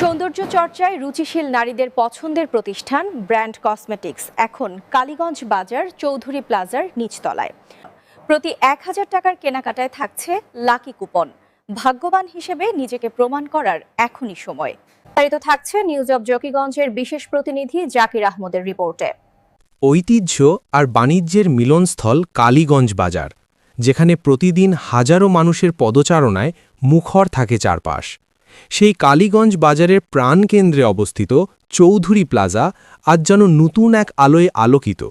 সৌন্দর্য চর্চায় রুচিশীল নারীদের পছন্দের প্রতিষ্ঠান ব্র্যান্ড কসমেটিক্স, এখন কালীগঞ্জ বাজার, চৌধুরী প্লাজার নিচতলায়। প্রতি এক হাজার টাকার কেনাকাটায় থাকছে লাকি কুপন। ভাগ্যবান হিসেবে নিজেকে প্রমাণ করার এখনই সময়। বিস্তারিত থাকছে নিউজ অব জকিগঞ্জের বিশেষ প্রতিনিধি জাকির আহমদের রিপোর্টে। ঐতিহ্য আর বাণিজ্যের মিলনস্থল কালীগঞ্জ বাজার, যেখানে প্রতিদিন হাজারো মানুষের পদচারণায় মুখর থাকে চারপাশ। সেই কালীগঞ্জ বাজারের প্রাণকেন্দ্রে অবস্থিত চৌধুরী প্লাজা আজ যেন নতুন এক আলোয় আলোকিত,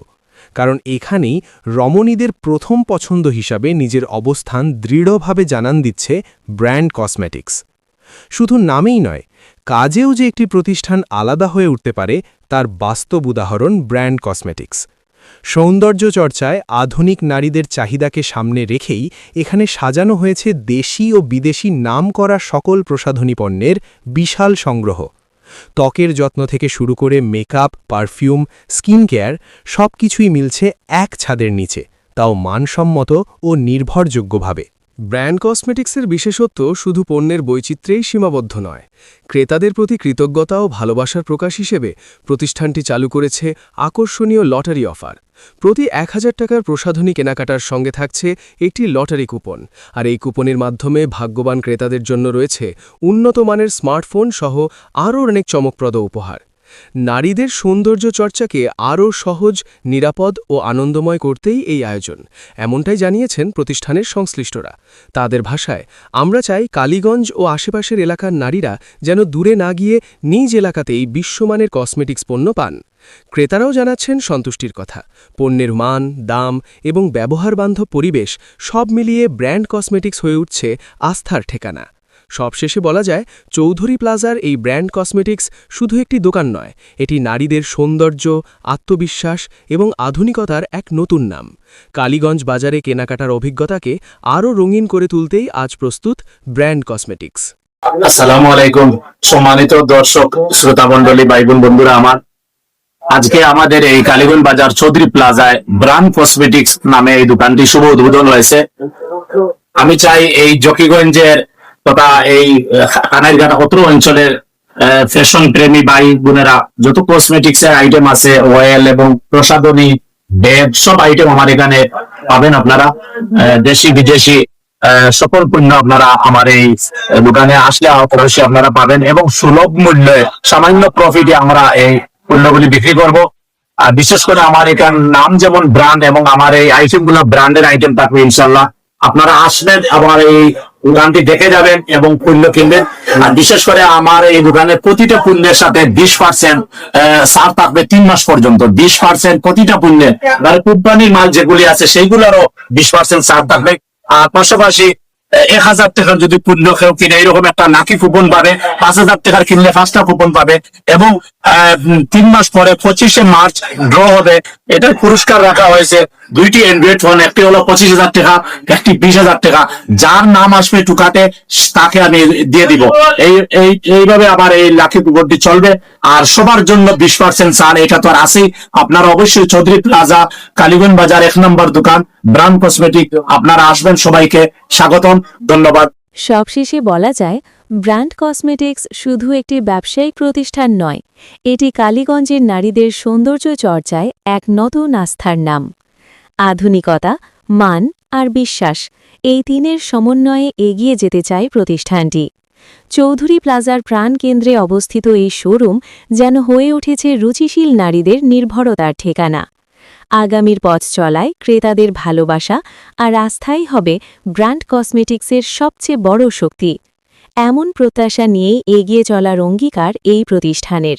কারণ এখানেই রমণীদের প্রথম পছন্দ হিসাবে নিজের অবস্থান দৃঢ়ভাবে জানান দিচ্ছে ব্র্যান্ড কসমেটিক্স। শুধু নামেই নয়, কাজেও যে একটি প্রতিষ্ঠান আলাদা হয়ে উঠতে পারে তার বাস্তব উদাহরণ ব্র্যান্ড কসমেটিক্স। সৌন্দর্য চর্চায় আধুনিক নারীদের চাহিদাকে সামনে রেখেই এখানে সাজানো হয়েছে দেশি ও বিদেশি নাম করা সকল প্রসাধনী পণ্যের বিশাল সংগ্রহ। ত্বকের যত্ন থেকে শুরু করে মেকআপ, পারফিউম, স্কিন কেয়ার সব কিছুই মিলছে এক ছাদের নিচে, তাও মানসম্মত ও নির্ভরযোগ্যভাবে। ব্র্যান্ড কসমেটিক্সের বিশেষত্ব শুধু পণ্যের বৈচিত্র্যেই সীমাবদ্ধ নয়। ক্রেতাদের প্রতি কৃতজ্ঞতা ও ভালোবাসার প্রকাশ হিসেবে প্রতিষ্ঠানটি চালু করেছে আকর্ষণীয় লটারি অফার। প্রতি এক হাজার টাকার প্রসাধনী কেনাকাটার সঙ্গে থাকছে একটি লটারি কুপন। আর এই কুপনের মাধ্যমে ভাগ্যবান ক্রেতাদের জন্য রয়েছে উন্নত মানের স্মার্টফোন সহ আরও অনেক চমকপ্রদ উপহার। নারীদের সৌন্দর্য চর্চাকে আরও সহজ, নিরাপদ ও আনন্দময় করতেই এই আয়োজন, এমনটাই জানিয়েছেন প্রতিষ্ঠানের সংশ্লিষ্টরা। তাদের ভাষায়, আমরা চাই কালীগঞ্জ ও আশেপাশের এলাকার নারীরা যেন দূরে না গিয়ে নিজ এলাকাতেই বিশ্বমানের কসমেটিক্স পণ্য পান। ক্রেতারাও জানাচ্ছেন সন্তুষ্টির কথা। পণ্যের মান, দাম এবং ব্যবহারবান্ধব পরিবেশ সব মিলিয়ে ব্র্যান্ড কসমেটিক্স হয়ে উঠছে আস্থার ঠিকানা। সবশেষে বলা যায়, চৌধুরী প্লাজার এই ব্র্যান্ড কসমেটিক্স শুধু একটি দোকান নয়, এটি নারীদের সৌন্দর্য, আত্মবিশ্বাস এবং আধুনিকতার এক নতুন নাম। কালীগঞ্জ বাজারে কেনাকাটার অভিজ্ঞতাকে আরও রঙিন করে তুলতেই আজ প্রস্তুত ব্র্যান্ড কসমেটিক্স। আসসালামু আলাইকুম, সম্মানিত দর্শক, শ্রোতা মন্ডলী বোন বন্ধুরা আমার। আজকে আমাদের এই কালীগঞ্জ বাজার চৌধুরী প্লাজায় ব্রান্ড কসমেটিক্স নামে এই দোকানটি শুভ উদ্বোধন হয়েছে। আমি চাই এই জকিগঞ্জের তথা এই কানাইঘাট অত্র অঞ্চলের ফ্যাশন প্রেমী ভাই বোনেরা, যত কসমেটিক্স এর আইটেম আছে অয়েল এবং প্রসাধনী ব্যাগ সব আইটেম আমার এখানে পাবেন আপনারা। দেশি, বিদেশি সকল পণ্য আপনারা আমার এই দোকানে আসলে অবশ্যই আপনারা পাবেন এবং সুলভ মূল্যে সামান্য প্রফিটে আমরা এই পণ্যগুলি বিক্রি করব। আর বিশেষ করে আমার এখান নাম যেমন ব্র্যান্ড এবং আমার এই আইটেমগুলো ব্র্যান্ডের আইটেম থাকবে ইনশাল্লাহ আপনারা আসবেন আমার এই দোকানটি দেখে যাবেন এবং পণ্য কিনবেন। আর বিশেষ করে আমার এই দোকানের প্রতিটা পণ্যের সাথে বিশ পার্সেন্ট সার থাকবে তিন মাস পর্যন্ত। বিশ পার্সেন্ট প্রতিটা পণ্যের আর কোম্পানির মাল যেগুলি আছে সেইগুলোরও বিশ পার্সেন্ট সার থাকবে। আর পাশাপাশি এক হাজার টাকার যদি পণ্য কেউ কিনে, এরকম একটা নাকি কুপন পাবে, পাঁচ হাজার টাকার কিনলে পাঁচটা কুপন পাবে এবং তিন মাস পরে পঁচিশে মার্চ ড্র হবে। এটার পুরস্কার রাখা হয়েছে দুইটি অ্যান্ড্রয়েড ফোন একটি হলো পঁচিশ হাজার টাকা, একটি বিশ হাজার টাকা। যার নাম আসবে টুকাতে, তাকে আমি দিয়ে দিব। এই এই, এইভাবে আবার এই লাখি কুপনটি চলবে। আর সবার জন্য বিশ পার্সেন্ট ছাড়, এটা তো আর আছেই। আপনারা অবশ্যই চৌধুরী প্লাজা, কালীগঞ্জ বাজার এক নম্বর দোকান ব্রান্ড কসমেটিক। আপনারা আসবেন সবাইকে স্বাগতম। ধন্যবাদ। সবশেষে বলা যায়, ব্র্যান্ড কসমেটিক্স শুধু একটি ব্যবসায়িক প্রতিষ্ঠান নয়, এটি কালীগঞ্জের নারীদের সৌন্দর্য চর্চায় এক নতুন আস্থার নাম। আধুনিকতা, মান আর বিশ্বাস এই তিনের সমন্বয়ে এগিয়ে যেতে চায় প্রতিষ্ঠানটি। চৌধুরী প্লাজার প্রাণকেন্দ্রে অবস্থিত এই শোরুম যেন হয়ে উঠেছে রুচিশীল নারীদের নির্ভরতার ঠিকানা। আগামীর পথ চলায় ক্রেতাদের ভালোবাসা আর আস্থাই হবে ব্র্যান্ড কসমেটিক্সের সবচেয়ে বড় শক্তি। এমন প্রত্যাশা নিয়েই এগিয়ে চলার অঙ্গীকার এই প্রতিষ্ঠানের।